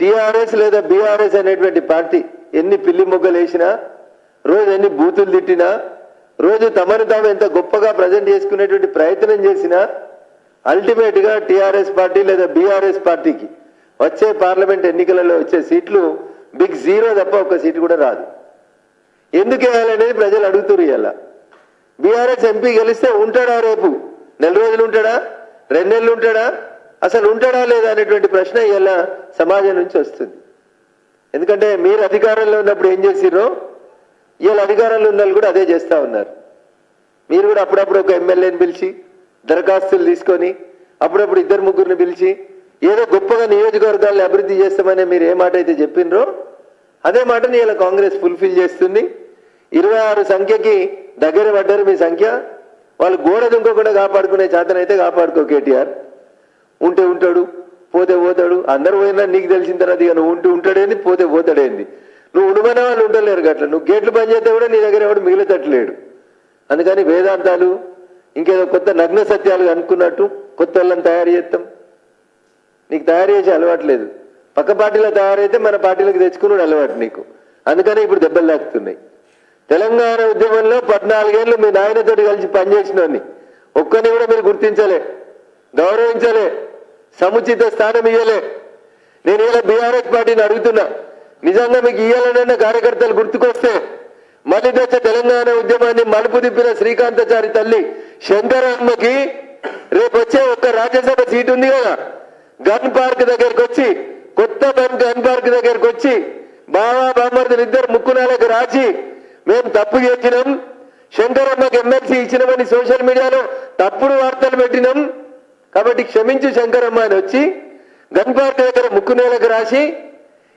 TRS లేదా BRS అనేటువంటి party ఎన్ని పిల్లి మొగ్గలు వేసినా రోజు ఎన్ని బూతులు తిట్టినా రోజు తమను తాము ఎంత గొప్పగా ప్రజెంట్ చేసుకునేటువంటి ప్రయత్నం చేసినా అల్టిమేట్గా టిఆర్ఎస్ పార్టీ లేదా బీఆర్ఎస్ పార్టీకి వచ్చే పార్లమెంట్ ఎన్నికలలో వచ్చే సీట్లు బిగ్ జీరో తప్ప ఒక సీటు కూడా రాదు. ఎందుకు వేయాలనేది ప్రజలు అడుగుతున్నారు ఇలా బీఆర్ఎస్ ఎంపీ గెలిస్తే ఉంటాడా రేపు? నెల రోజులు ఉంటాడా? రెండు నెలలు ఉంటాడా? అసలు ఉంటాడా లేదా అనేటువంటి ప్రశ్న ఇలా సమాజం నుంచి వస్తుంది. ఎందుకంటే మీరు అధికారంలో ఉన్నప్పుడు ఏం చేసిర్రో వీళ్ళ అధికారంలో ఉన్న వాళ్ళు కూడా అదే చేస్తూ ఉన్నారు. మీరు కూడా అప్పుడప్పుడు ఒక ఎమ్మెల్యేని పిలిచి దరఖాస్తులు తీసుకొని అప్పుడప్పుడు ఇద్దరు ముగ్గురిని పిలిచి ఏదో గొప్పగా నియోజకవర్గాలను అభివృద్ధి చేస్తామని మీరు ఏ మాట అయితే చెప్పినరో అదే మాటని ఇలా కాంగ్రెస్ ఫుల్ఫిల్ చేస్తుంది. ఇరవై ఆరు సంఖ్యకి దగ్గర పడ్డారు మీ సంఖ్య. వాళ్ళు గోడ దుంకోకుండా కాపాడుకునే చేతనైతే కాపాడుకో కేటీఆర్. ఉంటే ఉంటాడు పోతే పోతాడు. అందరు పోయినా నీకు తెలిసిన తర్వాత ఇక నువ్వు ఉంటూ ఉంటాడేంది పోతే పోతాడేంది. నువ్వు ఉండుమనే వాళ్ళు ఉండలేరు గట్ల. నువ్వు గేట్లు పనిచేస్తే కూడా నీ దగ్గర ఎవడు మిగిలితట్లేడు అందుకని వేదాంతాలు ఇంకేదో కొత్త నగ్న సత్యాలు అనుకున్నట్టు కొత్త వాళ్ళని తయారు చేస్తాం. నీకు తయారు చేసే అలవాటు లేదు. పక్క పార్టీలో తయారైతే మన పార్టీలకు తెచ్చుకున్నాడు అలవాటు నీకు. అందుకనే ఇప్పుడు దెబ్బలు తాకుతున్నాయి. తెలంగాణ ఉద్యమంలో పద్నాలుగేళ్ళు మీ నాయనతోటి కలిసి పనిచేసిన ఒక్కని కూడా మీరు గుర్తించలే గౌరవించలే. సముచిత స్థానం ఇయ్యలే. నేను ఇలా బీఆర్ఎస్ పార్టీని అడుగుతున్నా. నిజంగా మీకు ఇయ్యాలనన్న కార్యకర్తలు గుర్తుకొస్తే మళ్ళీ దశ తెలంగాణ ఉద్యమాన్ని మలుపు తిప్పిన శ్రీకాంతచారి తల్లి శంకరమ్మకి రేపు వచ్చే ఒక్క రాజ్యసభ సీటు ఉంది కదా. గన్ పార్క్ దగ్గరకు వచ్చి కొత్త గన్ గన్ పార్క్ దగ్గరకు వచ్చి బావా బామర్దులు ఇద్దరు ముక్కునాలకు రాసి మేము తప్పు చేసినాం. శంకరమ్మకి ఎమ్మెల్సీ ఇచ్చినామని సోషల్ మీడియాలో తప్పుడు వార్తలు పెట్టినాం. కాబట్టి క్షమించు శంకరమ్మ అని వచ్చి గన్ పార్క్ దగ్గర ముక్కునేలకు రాసి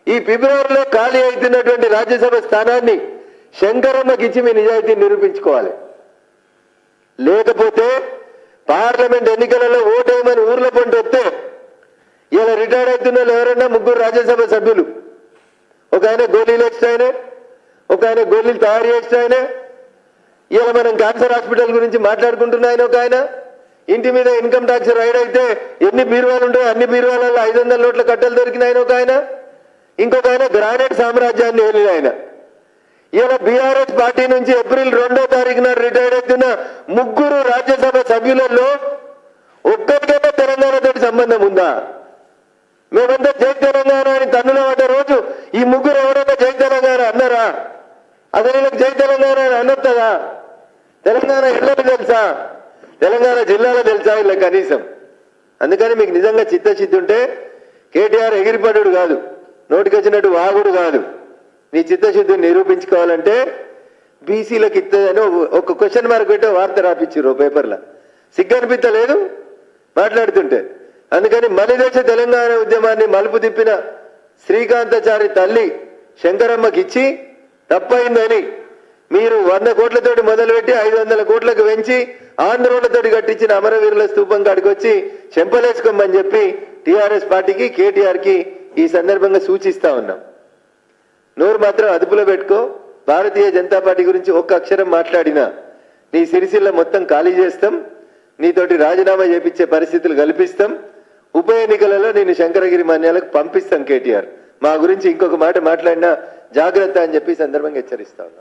ఈ ఫిబ్రవరిలో ఖాళీ అవుతున్నటువంటి రాజ్యసభ స్థానాన్ని శంకరమ్మకి ఇచ్చి మీ నిజాయితీ నిరూపించుకోవాలి. లేకపోతే పార్లమెంట్ ఎన్నికలలో ఓటేయమని ఊర్ల పంట వస్తే ఇలా రిటైర్ అవుతున్న వాళ్ళు ఎవరన్నా ముగ్గురు రాజ్యసభ సభ్యులు. ఒక ఆయన గోళీలు ఎక్స్ట్రా ఆయనే ఒక ఆయన గోళీలు తయారు చేసిన ఆయనే ఇలా మనం క్యాన్సర్ హాస్పిటల్ గురించి మాట్లాడుకుంటున్న ఆయన ఒక ఆయన ఇంటి మీద ఇన్కమ్ ట్యాక్స్ రైడ్ అయితే ఎన్ని బీరువాలు ఉంటాయో అన్ని బీరువాలలో ఐదు వందల నోట్ల కట్టలు దొరికిన ఆయన ఒక ఆయన ఇంకొక ఆయన గ్రానైట్ సామ్రాజ్యాన్ని వెళ్ళిన ఆయన. ఇలా బీఆర్ఎస్ పార్టీ నుంచి ఏప్రిల్ రెండో తారీఖున రిటైర్డ్ అవుతున్న ముగ్గురు రాజ్యసభ సభ్యులలో ఒక్కరికైనా తెలంగాణతో సంబంధం ఉందా? మేమంతా జై తెలంగాణ అని తన్నుల పడ్డ రోజు ఈ ముగ్గురు ఎవరైనా జై తెలంగాణ అన్నారా? అదే జై తెలంగాణ అని అనొస్తుందా తెలంగాణ ఎల్లలు తెలుసా? తెలంగాణ జిల్లాలో తెలిసా వీళ్ళకి కనీసం. అందుకని మీకు నిజంగా చిత్తశుద్ధి ఉంటే కేటీఆర్ ఎగిరిపడు కాదు నోటికొచ్చినట్టు వాగుడు కాదు. నీ చిత్తశుద్ధిని నిరూపించుకోవాలంటే బీసీలకు ఇస్తుందని ఒక- క్వశ్చన్ మార్క్ పెట్టే వార్త రాపించారు పేపర్లో. సిగ్గు మాట్లాడుతుంటే. అందుకని మలిదశ తెలంగాణ ఉద్యమాన్ని మలుపు తిప్పిన శ్రీకాంతచారి తల్లి శంకరమ్మకి ఇచ్చి తప్పైందని మీరు వంద కోట్లతోటి మొదలుపెట్టి ఐదు వందల కోట్లకు పెంచి ఆంధ్రోళ్ళతోటి కట్టించిన అమరవీరుల స్థూపం కాడికి వచ్చి చెంపలేసుకోమని చెప్పి టిఆర్ఎస్ పార్టీకి కేటీఆర్కి ఈ సందర్భంగా సూచిస్తా ఉన్నాం. నోరు మాత్రం అదుపులో పెట్టుకో. భారతీయ జనతా పార్టీ గురించి ఒక్క అక్షరం మాట్లాడినా నీ సిరిసిల్ల మొత్తం ఖాళీ చేస్తాం. నీతోటి రాజీనామా చేపించే పరిస్థితులు కల్పిస్తాం. ఉప ఎన్నికలలో నేను శంకరగిరి మాన్యాలకు పంపిస్తాం కేటీఆర్. మా గురించి ఇంకొక మాట మాట్లాడినా జాగ్రత్త అని చెప్పి సందర్భంగా హెచ్చరిస్తా